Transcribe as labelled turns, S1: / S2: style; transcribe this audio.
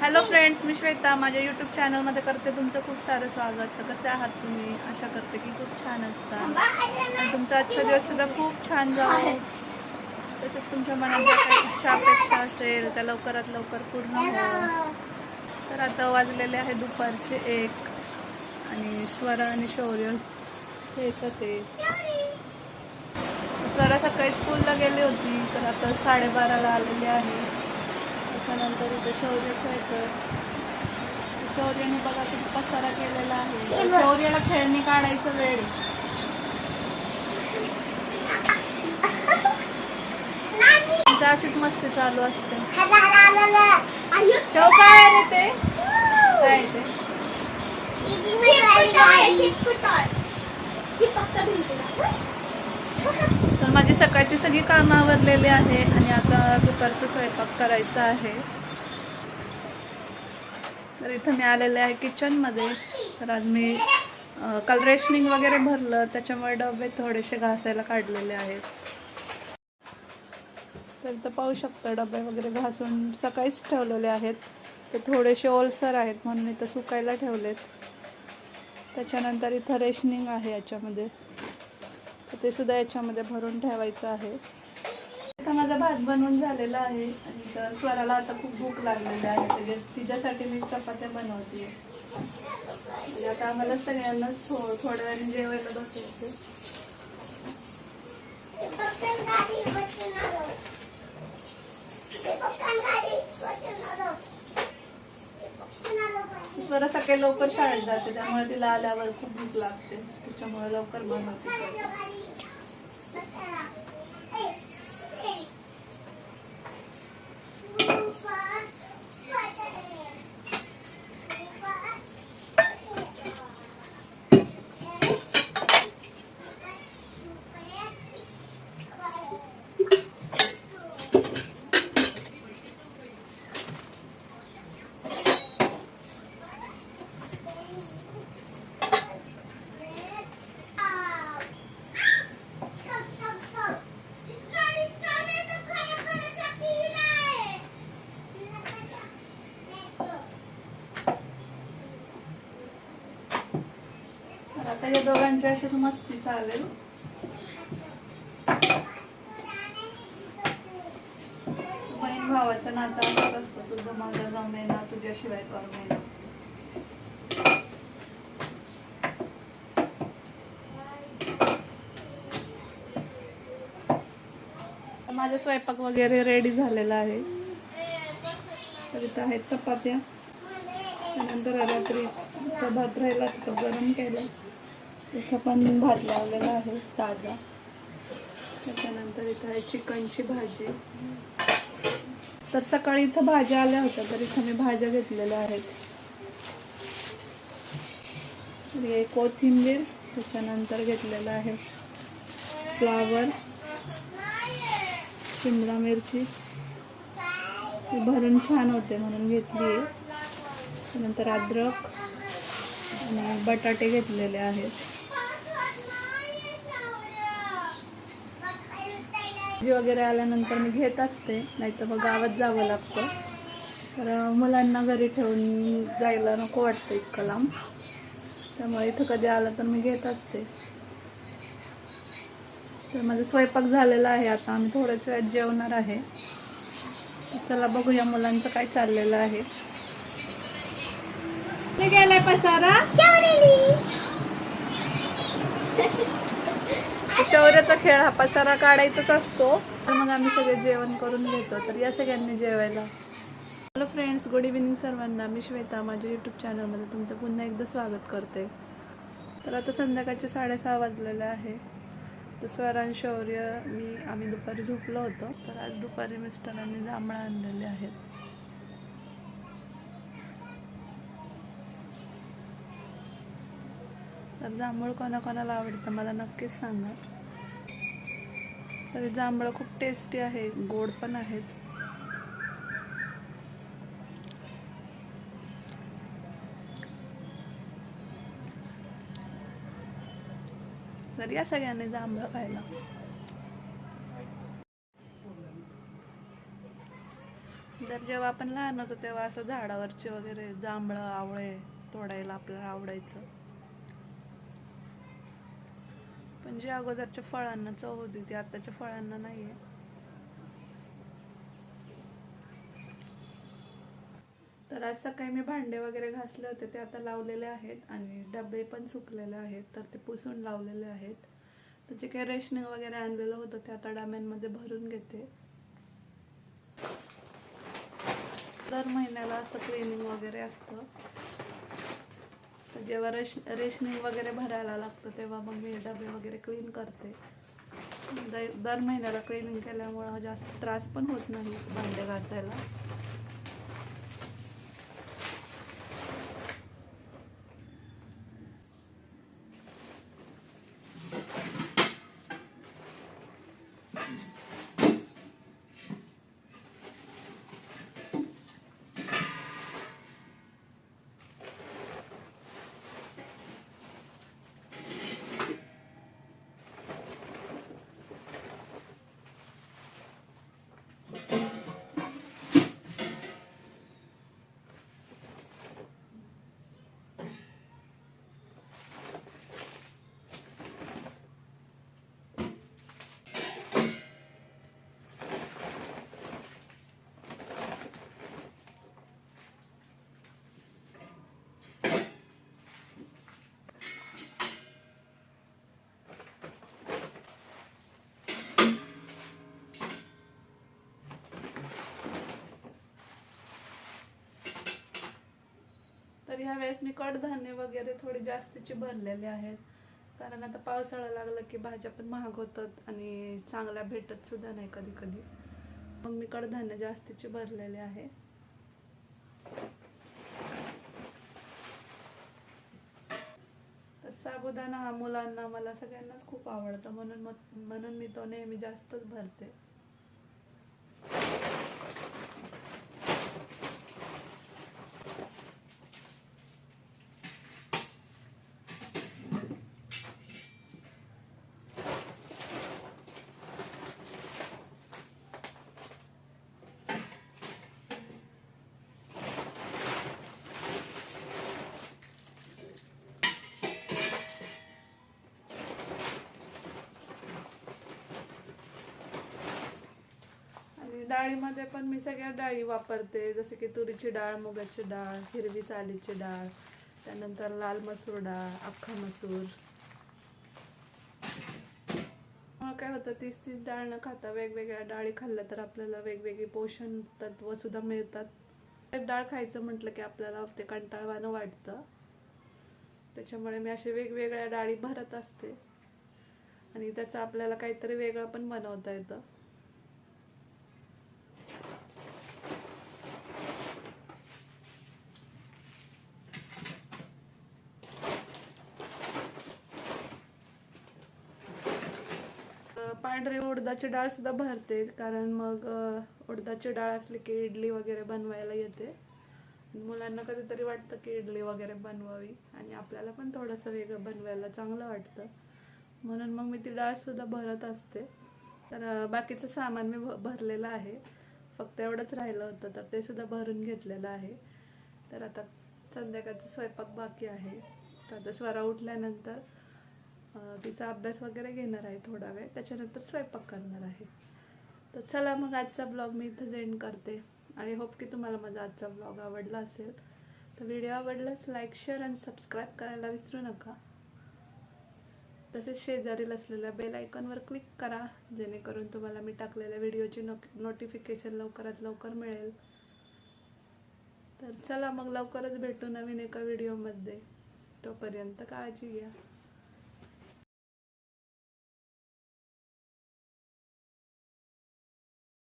S1: Hello friends मी श्वेता. माझ्या YouTube चॅनलमध्ये करते तुमचं खूप सारं स्वागत. तर कसे आहात तुम्ही? आशा करते की खूप छान असता. आणि तुमचा आजचा दिवस सुद्धा खूप छान जाऊ तसेच तुमच्या मनात ज्या काही इच्छा अपेक्षा असेल त्या लवकरात लवकर पूर्ण हो. तर आता वाजलेले आहे दुपारचे एक. आणि स्वरा आणि शौर्य हे एकच आहे. स्वरा सकाळी स्कूलला गेली होती तर आता साडेबाराला आलेली आहे. त्याच्यानंतर इथं शौर्य खेळतोय. शौर्याने बघा किती पसारा केलेला आहे. शौर्याला खेळणी काढायचं वेळ आहे. अशीच मस्ती चालू असते. ठेव काय रे ते? काय ते? माझी सकाळची सगळी कामं आवरलेली आहे आणि आता दुपारचं स्वयंपाक करायचा आहे. तर इथं मी आलेले आहे किचनमध्ये. तर आज मी कल काल रेशनिंग वगैरे भरलं त्याच्यामुळे डबे थोडेसे घासायला काढलेले आहेत. तर इथं पाहू शकता डबे वगैरे घासून सकाळीच ठेवलेले आहेत. ते थोडेसे ओलसर आहेत म्हणून इथं सुकायला ठेवलेत. त्याच्यानंतर इथं रेशनिंग आहे याच्यामध्ये. ते सुद्धा याच्यामध्ये भरून ठेवायचं आहे. आता माझा भात बनवून झालेला आहे आणि तर स्वराला आता खूप भूक लागलेली आहे. त्याच्या तिच्यासाठी मी चपात्या बनवते म्हणजे आता आम्हाला सगळ्यांनाच थो थोड्या वेळाने जेवायला बसायचं स्वरा सकाळी लवकर शाळेत जाते त्यामुळे तिला आल्यावर खूप भूक लागते. त्याच्यामुळे लवकर बनवते. तर या दोघांची अशीच मस्ती चालेल. बहीण भावाचं नातं असत असतं. तुझं माझा जमेना तुझ्याशिवाय करमेना माझा स्वयंपाक वगैरे रेडी झालेला आहे. तर इथं आहेत चपात्या. त्यानंतर रात्रीचा भात राहिला तिथं गरम केला. इथं पण भात लावलेला आहे ताजा. त्याच्यानंतर इथं आहे चिकनची भाजी. तर सकाळी इथं भाज्या आल्या होत्या तर इथं मी भाज्या घेतलेल्या आहेत. कोथिंबीर त्याच्यानंतर घेतलेलं आहे फ्लावर शिमला मिरची. भरून छान होते म्हणून घेतली. आहे त्यानंतर अद्रक आणि बटाटे घेतलेले आहेत. भाजी वगैरे आल्यानंतर मी घेत असते नाही तर मग गावात जावं लागतं. तर मुलांना घरी ठेवून जायला नको वाटतं इतकं लांब. त्यामुळे इथं कधी आलं तर मी घेत असते. तर माझा स्वयंपाक झालेला आहे आता आम्ही थोड्याच वेळात जेवणार आहे. चला बघूया मुलांचं काय चाललेलं आहे. ते गेलाय पसारा. चौऱ्याचा खेळ हा पसारा काढायचाच असतो. तर मग आम्ही सगळे जेवण करून घेतो. तर या सगळ्यांनी जेवायला. हॅलो फ्रेंड्स गुड इव्हिनिंग सर्वांना. मी श्वेता माझ्या यूट्यूब चॅनलमध्ये तुमचं पुन्हा एकदा स्वागत करते. तर आता संध्याकाळचे साडेसहा वाजलेले आहे. तर स्वरान शौर्य मी आम्ही दुपारी झोपलो होतो. तर आज दुपारी मिस्टरांनी जांभळं आणलेले आहेत. तर जांभूळ कोणाकोणाला आवडतं मला नक्कीच सांगा. तर जांभळं खूप टेस्टी आहे. गोड पण आहेत. तर या सगळ्यांनी जांभळं खायला. जर जेव्हा आपण लहान होतो तेव्हा असं झाडावरचे वगैरे जांभळं आवळे तोडायला आपल्याला आवडायचं. पण जे अगोदरच्या फळांना चव होती ती आताच्या फळांना नाही आहे तर आज सकाळी मी भांडे वगैरे घासले होते ते आता लावलेले आहेत आणि डबे पण सुकलेले आहेत तर ते पुसून लावलेले आहेत. तर जे काही रेशनिंग वगैरे आणलेलं होतं ते आता डब्यांमध्ये भरून घेते. दर महिन्याला असं क्लिनिंग वगैरे असतं. जेव्हा रेश रेशनिंग वगैरे भरायला लागतं तेव्हा मग मी डबे वगैरे क्लीन करते. द- दर महिन्याला क्लिनिंग केल्यामुळं जास्त त्रास पण होत नाही भांडे घासायला. तर ह्या वेळेस मी कडधान्य वगैरे थोडी जास्तीची भरलेले आहेत. कारण आता पावसाळा लागला की भाज्या पण महाग होतात आणि चांगल्या भेटत सुद्धा नाही कधी कधी मग मी कडधान्य जास्तीचे भरलेले आहे. तर साबुदाणा हा मुलांना मला सगळ्यांनाच खूप आवडतं. म्हणून मग म्हणून मी तो नेहमी जास्तच भरते आणि डाळीमध्ये पण मी सगळ्या डाळी वापरते. जसे की तुरीची डाळ मुगाची डाळ हिरवी सालीची डाळ त्यानंतर लाल मसूर डाळ अख्खा मसूर. मग काय होतं तीस तीस डाळ न खाता वेगवेगळ्या डाळी खाल्ल्या तर आपल्याला वेगवेगळी पोषण तत्व सुद्धा मिळतात. डाळ खायचं म्हटलं की आपल्याला ते कंटाळवाणं वाटतं. त्याच्यामुळे मी असे वेगवेगळ्या डाळी भरत असते. आणि त्याचं आपल्याला काहीतरी वेगळं पण बनवता येतं. पांढरी उडदाची डाळ सुद्धा भरते कारण मग उडदाची डाळ असली की इडली वगैरे बनवायला येते. मुलांना कधीतरी वाटतं की इडली वगैरे बनवावी आणि आपल्याला पण थोडंसं वेगळं बनवायला चांगलं वाटतं. म्हणून मग मी ती डाळसुद्धा भरत असते. तर बाकीचं सामान मी भ- भरलेलं आहे. फक्त एवढंच राहिलं होतं तर ते सुद्धा भरून घेतलेलं आहे. तर आता संध्याकाळचा स्वयंपाक बाकी आहे. तर आता स्वरा उठल्यानंतर तिचा अभ्यास वगैरे घेणार आहे थोडा वेळ. त्याच्यानंतर स्वयंपाक करणार आहे. तर चला मग आजचा ब्लॉग मी इथं एंड करते. आणि होप की तुम्हाला माझा आजचा ब्लॉग आवडला असेल. तर व्हिडिओ आवडलाच लाईक शेअर आणि सबस्क्राईब करायला विसरू नका. तसेच शेजारील असलेल्या बेल आयकॉनवर क्लिक करा जेणेकरून तुम्हाला मी टाकलेल्या व्हिडिओची नो नोटिफिकेशन लवकरात लवकर मिळेल. तर चला मग लवकरच भेटू नवीन एका व्हिडिओमध्ये तोपर्यंत काळजी घ्या.